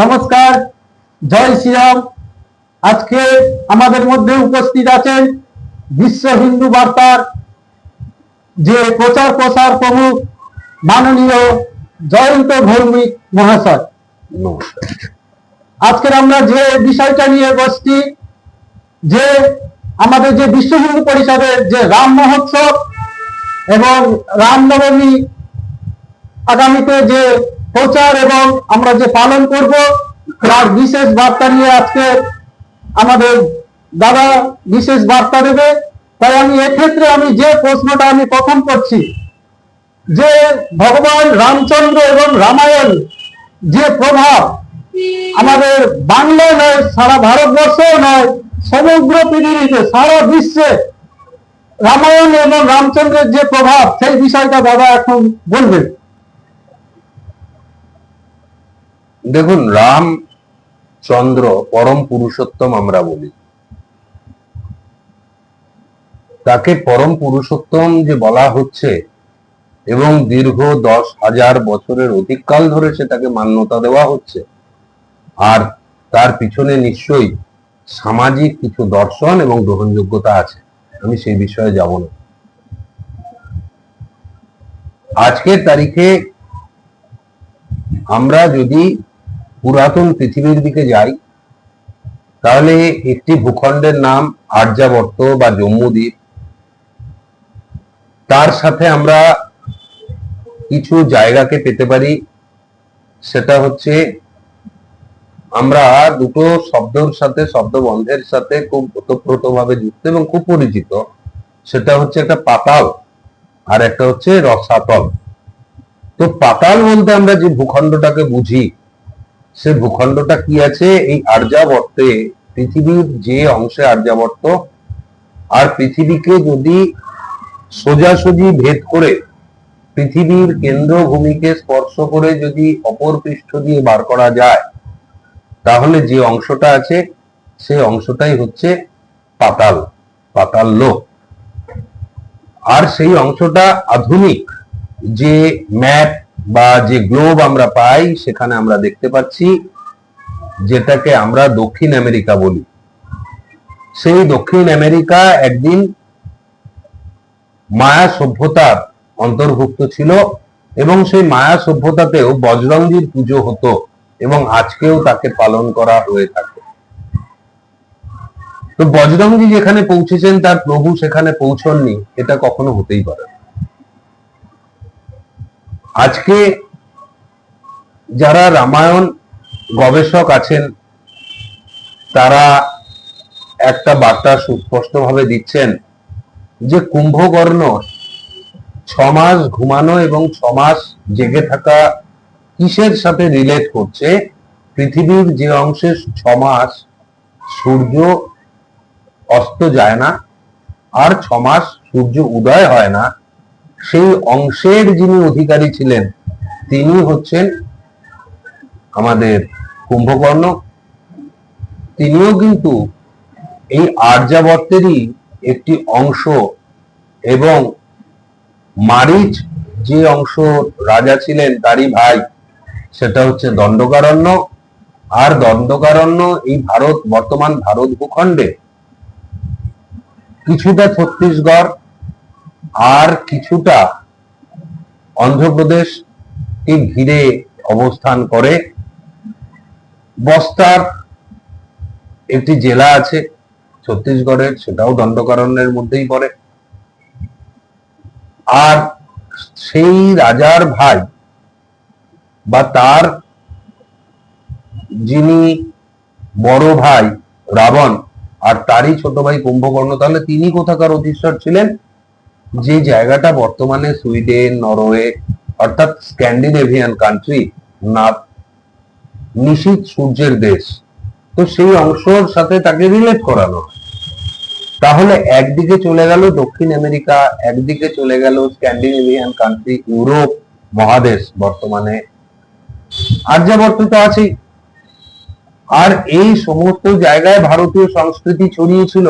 নমস্কার জয় শ্রীরাম। আজকে আমাদের মধ্যে উপস্থিত আছেন বিশ্ব হিন্দু বার্তার যে প্রচার প্রসার প্রমুখ মাননীয় জয়ন্ত ভৌমিক মহাশয়। আজকের আমরা যে বিষয়টা নিয়ে বসছি যে আমাদের যে বিশ্ব হিন্দু পরিষদের যে রাম মহোৎসব এবং রামনবমী আগামীতে যে প্রচার এবং আমরা যে পালন করব, তার বিশেষ বার্তা নিয়ে আজকে আমাদের দাদা বিশেষ বার্তা দেবে। তাই আমি এক্ষেত্রে আমি যে প্রশ্নটা আমি প্রথম করছি, যে ভগবান রামচন্দ্র এবং রামায়ণ যে প্রভাব আমাদের বাংলায় নয়, সারা ভারতবর্ষও নয়, সমগ্র পৃথিবীতে, সারা বিশ্বে রামায়ণ এবং রামচন্দ্রের যে প্রভাব, সেই বিষয়টা দাদা এখন বলবেন। দেখুন, রাম চন্দ্র পরম পুরুষোত্তম আমরা বলি। তাকে পরম পুরুষোত্তম যে বলা হচ্ছে এবং দীর্ঘ দশ হাজার বছরের অধিককাল ধরে সেটাকে মান্যতা দেওয়া হচ্ছে, আর তার পিছনে নিশ্চয়ই সামাজিক কিছু দর্শন এবং গ্রহণযোগ্যতা আছে। আমি সেই বিষয়ে যাব না। আজকের তারিখে আমরা যদি পুরাতন পৃথিবীর দিকে যাই, তাহলে একটি ভূখণ্ডের নাম আর্যাবর্ত বা জম্মুদ্বীপ। তার সাথে আমরা কিছু জায়গাকে পেতে পারি, সেটা হচ্ছে আমরা দুটো শব্দের সাথে, শব্দবন্ধের সাথে খুব ওতপ্রোতভাবে যুক্ত এবং খুব পরিচিত। সেটা হচ্ছে একটা পাতাল আর একটা হচ্ছে রসাতল। তো পাতাল বলতে আমরা যে ভূখণ্ডটাকে বুঝি সে ভূখণ্ডটা কি আছে? এই আর্যাবর্তে, পৃথিবীর যে অংশে আর্যাবর্ত, আর পৃথিবীকে যদি সোজাসুজি ভেদ করে, পৃথিবীর কেন্দ্রভূমিকে স্পর্শ করে যদি অপর পৃষ্ঠ দিয়ে বার করা যায়, তাহলে যে অংশটা আছে, সেই অংশটাই হচ্ছে পাতাল পাতাল লোক। আর সেই অংশটা আধুনিক, যে ম্যাপ বা যে গ্লোব আমরা পাই, সেখানে আমরা দেখতে পাচ্ছি যেটাকে আমরা দক্ষিণ আমেরিকা বলি সেই দক্ষিণ আমেরিকা একদিন মায়া সভ্যতার অন্তর্ভুক্ত ছিল এবং সেই মায়া সভ্যতাতেও বজরঙ্গির পুজো হতো এবং আজকেও তাকে পালন করা হয়ে থাকে তো বজরঙ্গি যেখানে পৌঁছেছেন, তার প্রভু সেখানে পৌঁছননি, এটা কখনো হতেই পারে। আজকে যারা রামায়ণ গবেষক আছেন, তারা একটা বার্তা সুস্পষ্টভাবে দিচ্ছেন যে কুম্ভকর্ণ ছমাস ঘুমানো এবং ছমাস জেগে থাকা কিসের সাথে রিলেট করছে? পৃথিবীর যে অংশে ছমাস সূর্য অস্ত যায় না, আর ছমাস সূর্য উদয় হয় না সেই অংশের যিনি অধিকারী ছিলেন, তিনি হচ্ছেন আমাদের কুম্ভকর্ণ। তিনিও কিন্তু এই আর্যাবর্তেরই একটি অংশ এবং মারিচ যে অংশ রাজা ছিলেন তারই ভাই, সেটা হচ্ছে দণ্ডকারণ্য। আর দণ্ডকারণ্য এই ভারত, বর্তমান ভারত ভূখণ্ডে কিছুটা ছত্তিশগড় আর কিছুটা অন্ধ্রপ্রদেশকে ঘিরে অবস্থান করে। বস্তার একটি জেলা আছে ছত্তিশগড়ের সেটাও দণ্ডকারণ্যের মধ্যেই পড়ে। আর সেই রাজার ভাই বা তার যিনি বড় ভাই রাবণ আর তারই ছোট ভাই কুম্ভকর্ণ, তাহলে তিনি কোথাকার অধীশ্বর ছিলেন? যে জায়গাটা বর্তমানে সুইডেন, নরওয়ে, অর্থাৎ স্ক্যান্ডিনেভিয়ান কান্ট্রি না নিশীত সূর্যের দেশ, তো সেই অংশর সাথে তাকে রিলেট করানো তাহলে একদিকে চলে গেল দক্ষিণ আমেরিকা, একদিকে চলে গেল স্ক্যান্ডিনেভিয়ান কান্ট্রি ইউরোপ, মহাদেশ বর্তমানে। আর্যাবর্ত তো আছেই। আর এই সমস্ত জায়গায় ভারতীয় সংস্কৃতি ছড়িয়েছিল